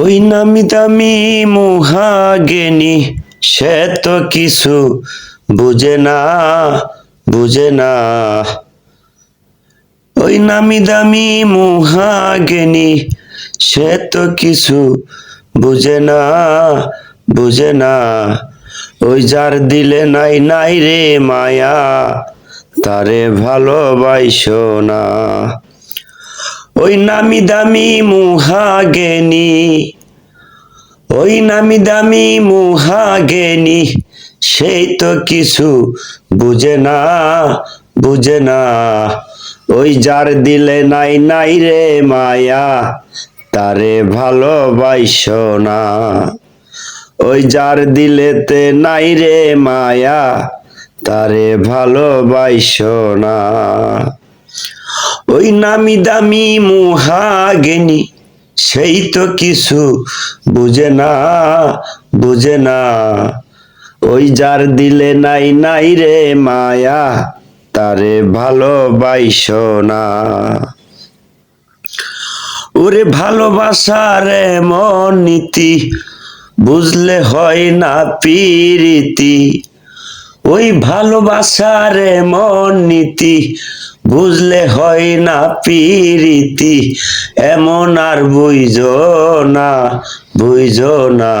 ওই নামি দামি মুহাগেনি, সে তো কিছু বুঝে না বুঝে না। ওই নামি দামি মুহাগেনি, সে তো কিছু বুঝে না বুঝে না। ওই যার দিলে নাই নাই রে মায়া, তারে ভালোবাসো না। ওই নামি দামি মুহাগেনি, ওই নামি দামি মুহাগেনি, সেই তো কিছু বুঝে না বুঝে না। ওই যার দিলে নাই নাই রে মায়া, তারে ভালোবাসো না। ওই যার দিলেতে নাই রে মায়া, তারে ভালোবাসো না। ওই নামি দামি মুহাগেনি, সেই তো কিছু বুঝে না বুঝে না। ওই যার দিলে নাই নাই রে মায়া, তারে ভালোবাসো না। ওরে ভালোবাসার এমন নীতি বুঝলে হয় না পিরিতি। ওই ভালোবাসার এমন নীতি বুঝলে হয় না পিরিতি এমন আর বুঝো না বুঝো না।